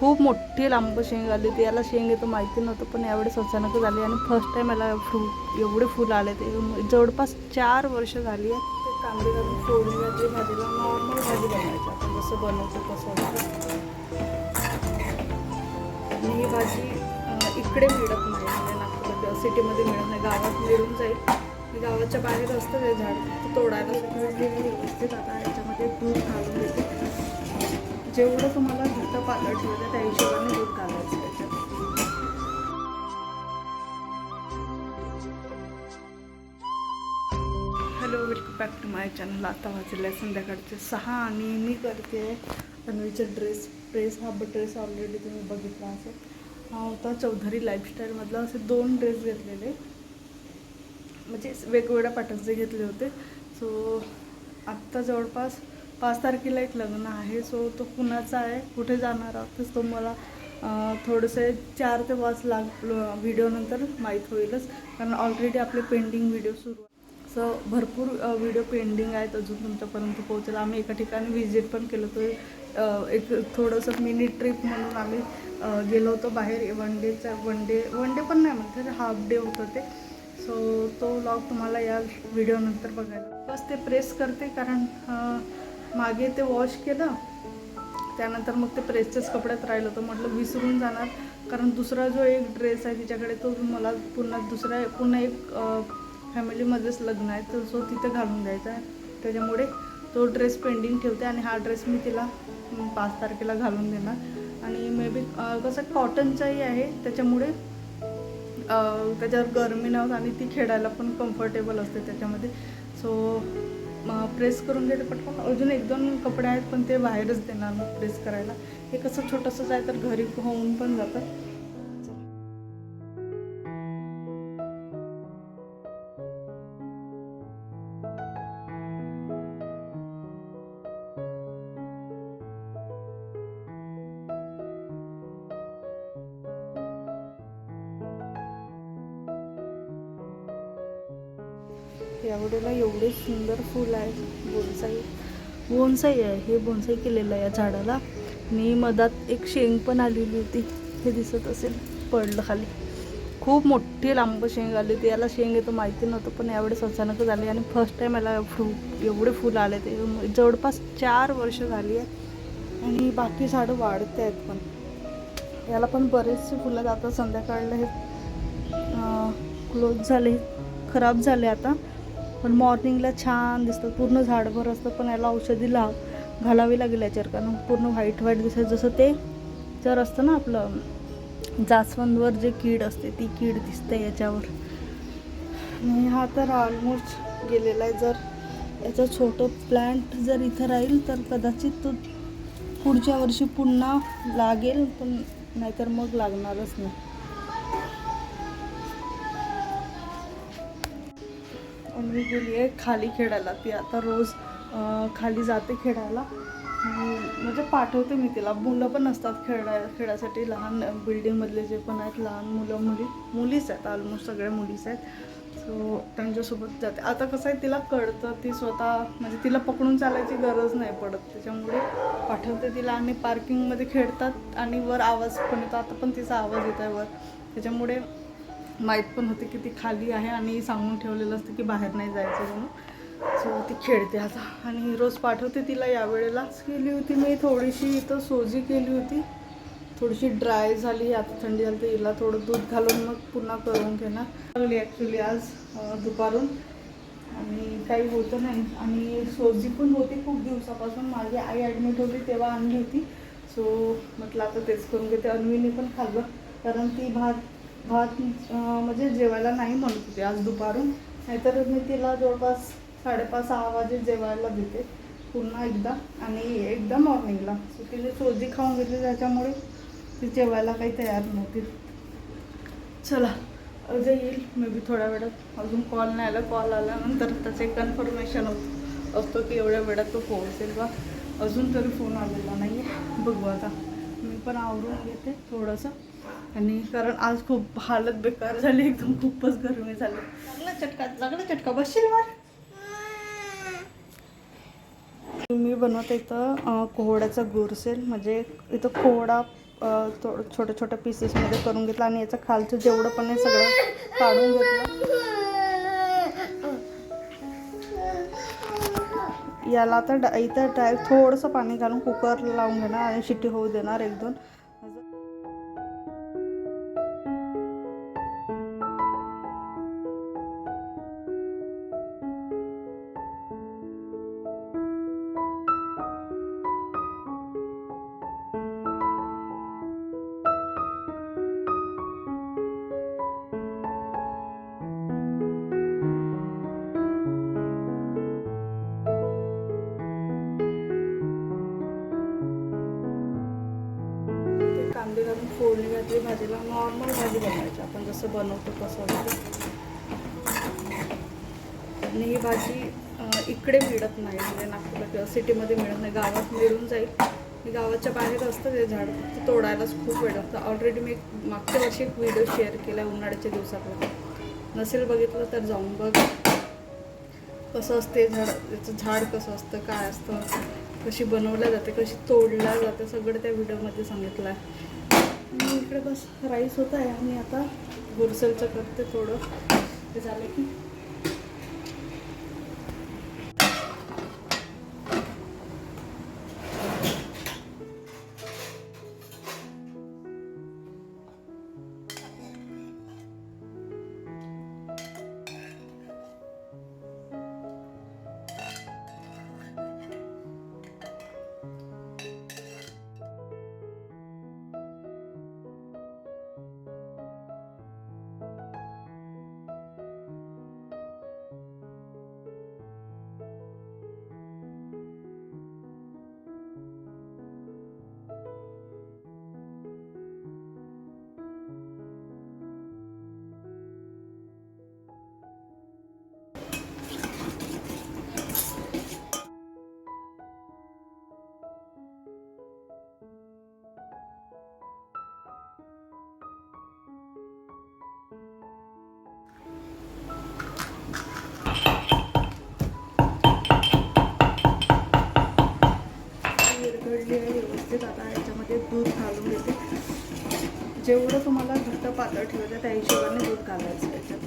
खूप मोठी लांब शेंग आली होती. याला शेंग येतं माहिती नव्हतं पण यावेळेस अचानकच आली आणि फर्स्ट टाईम याला फ्रूट एवढे फुलं आले. ते जवळपास चार वर्ष झाली आहे ते कांदे घालून फोडणी घातली भाजीला नॉर्मल भाजी बनवायची. आपण जसं बनवतो तसं आणि ही भाजी इकडे मिळत नाही. म्हणजे नागपूर सिटीमध्ये मिळत नाही. गावात मिळून जाईल. मी गावाच्या बाहेर असतं ते झाड. ते तोडायला सुटलेली व्यवस्थित आता याच्यामध्ये दूध घालून देते. जेवढं तुम्हाला घट्ट पातळ ठेवलं त्या हिशोबाने दूध घालायचं त्याच्यात hello welcome back to my channel आता वाजले आहे संध्याकाळचे सहा आणि मी करते तन्वीचा ड्रेस प्रेस हा ड्रेस ऑलरेडी तुम्ही बघितला असेल. हा होता चौधरी लाईफस्टाईलमधला असे दोन ड्रेस घेतलेले. म्हणजे वेगवेगळ्या पॅटर्नचे घेतले होते. सो आत्ता जवळपास पाच तारखेला एक लग्न आहे सो तो कुणाचा आहे. कुठे जाणार आहोत तर तो मला थोडंसं चार ते पाच लाख व्हिडिओनंतर माहीत होईलच. कारण ऑलरेडी आपले पेंडिंग व्हिडिओ सुरू सो भरपूर व्हिडिओ पेंडिंग आहेत अजून तुमच्यापर्यंत पोहोचेल. आम्ही एका ठिकाणी व्हिजिट पण केलं. होतं एक थोडंसं मिनी ट्रिप म्हणून आम्ही गेलो होतो बाहेर. वन डेचा वन डे वन डे पण नाही म्हणते हाफ डे होतं ते. सो तो व्लॉग तुम्हाला या व्हिडिओनंतर बघायला. बस ते प्रेस करते कारण मागे ते वॉश केलं त्यानंतर मग ते प्रेसच्याच कपड्यात राहिलं होतं. म्हटलं विसरून जाणार. कारण दुसरा जो एक ड्रेस आहे तिच्याकडे तो मला पुन्हा दुसरा पुन्हा एक फॅमिलीमध्येच लग्न आहे. तर सो तिथे घालून द्यायचा आहे. त्याच्यामुळे तो ड्रेस पेंडिंग ठेवते आणि हा ड्रेस मी तिला पाच तारखेला घालून देणार. आणि मे बी कसं कॉटनचाही आहे. त्याच्यामुळे त्याच्यावर गरमी नाही होत आणि ती खेळायला पण कम्फर्टेबल असते त्याच्यामध्ये. सो प्रेस करून घेते पटकन. अजून एक दोन कपडे आहेत पण ते बाहेरच देणार मग प्रेस करायला. हे कसं छोटंसंच आहे तर घरी होऊन पण जातं. यावेळेला एवढे सुंदर फूल आहे बोनसाई बोनसाई आहे. हे बोनसाई केलेलं आहे या झाडाला. आणि मधात एक शेंग पण आलेली होती. हे दिसत असेल. पडलं खाली. खूप मोठी लांब शेंग आली होती. याला शेंग येतं माहिती नव्हतं पण यावेळेस अचानकच आली आणि फर्स्ट टाईम याला फू एवढे फुलं आले ते. जवळपास चार वर्ष झाली आहे. आणि बाकी झाडं वाढते आहेत पण. याला पण बरेचसे फुलं जातात. संध्याकाळला हे क्लोज झाले. खराब झाले आता. पण मॉर्निंगला छान दिसतं. पूर्ण झाडभर असतं पण याला औषधी लाव घालावी लागेल याच्यावर कारण पूर्ण व्हाईट व्हाईट दिसत. जसं ते जर असतं ना आपलं जास्वंदवर जे कीड असते ती कीड दिसते याच्यावर. आणि हा तर ऑलमोस्ट गेलेला आहे. जर याचं छोटं प्लॅन्ट जर इथं राहील तर कदाचित तो पुढच्या वर्षी पुन्हा लागेल पण नाहीतर मग लागणारच नाही. मी गेली आहे खाली खेळायला. ती आता रोज खाली जाते खेळायला. म्हणजे पाठवते मी तिला. मुलं पण असतात खेळाय खेळासाठी. लहान बिल्डिंगमधले जे पण आहेत लहान मुलं मुली मुलीच आहेत. ऑलमोस्ट सगळ्या मुलीच आहेत. सो त्यांच्यासोबत जाते. आता कसं आहे तिला कळतं. ती स्वतः म्हणजे तिला पकडून चालायची गरज नाही पडत. त्याच्यामुळे पाठवते तिला. आणि पार्किंगमध्ये खेळतात. आणि वर आवाज पण येतो. आता पण तिचा आवाज येत आहे वर. त्याच्यामुळे माहीत पण होते की ती खाली आहे आणि सांगून ठेवलेलं असतं की बाहेर नाही जायचं म्हणून. सो ती खेळते आता. आणि रोज पाठवते तिला यावेळेलाच केली होती मी थोडीशी इथं सोजी केली होती. थोडीशी ड्राय झाली आता थंडी झाली तर हिला थोडं दूध घालून मग पुन्हा करून घेणार. लागली ॲक्च्युली आज दुपारून. आणि काही होतं नाही. आणि सोजी पण होती खूप दिवसापासून. माझी आई ॲडमिट होती तेव्हा आणली होती. सो म्हटलं आता तेच करून घेते. अन्वीने पण खाल्लं. कारण ती भात भात म्हणजे जेवायला नाही म्हणत होती आज दुपारून. नाहीतर मी तिला जवळपास साडेपाच सहा वाजे जेवायला देते. पुन्हा एकदा. आणि एकदा मॉर्निंगला. सो तिने सोजी खाऊन घेतली त्याच्यामुळे ती जेवायला काही तयार नव्हती. चला अजय येईल. मे बी थोड्या वेळात. अजून कॉल नाही आला. कॉल आल्यानंतर त्याचे कन्फर्मेशन असतो की एवढ्या वेळात तो पोहोचेल बा. अजून तरी फोन आलेला नाही आहे बघू आता. मी पण आवरून घेते थोडंसं. आणि कारण आज खूप हालत बेकार झाली एकदम खूपच गरमी झाली. लागला चटका लागला चटका बसशील वर? मी बनवते इथं कोहड्याचा गोरसेल म्हणजे इथं कोहडा छोट्या छोट्या पीसेसमध्ये करून घेतला आणि याचं खालचं जेवढं पण आहे सगळं काढून घेतलं. याला आता इथं डायरेक्ट थोडंसं पाणी घालून कुकर लावून घेणार आणि शिट्टी होऊ देणार एक दोन. फोडणी घातली भाजीला नॉर्मल भाजी बनवायची. आपण जसं बनवतो तसं आणि ही भाजी इकडे मिळत नाही. म्हणजे नागपूरला किंवा सिटीमध्ये मिळत नाही. गावात मिळून जाईल. गावाच्या बाहेर असतं ते झाड ते तोडायलाच खूप वेळ लागतं. ऑलरेडी मी मागच्या वर्षी एक व्हिडिओ शेअर केला आहे उन्हाळ्याच्या दिवसातला. नसेल बघितलं तर जाऊन बघ. कसं असते झाड याचं झाड कसं असतं काय असतं कशी बनवल्या जाते कशी तोडल्या जाते सगळं त्या व्हिडिओमध्ये सांगितलं आहे. आणि इकडे बस राईस होत आहे आणि आता गुरसलचं करते थोडं. ते झालं की विरघळली आहे व्यवस्थित आता याच्यामध्ये दूध घालून घेते. जेवढं तुम्हाला घट्ट पातळ ठेवायचं त्या हिशोबाने दूध घालायचं याच्यात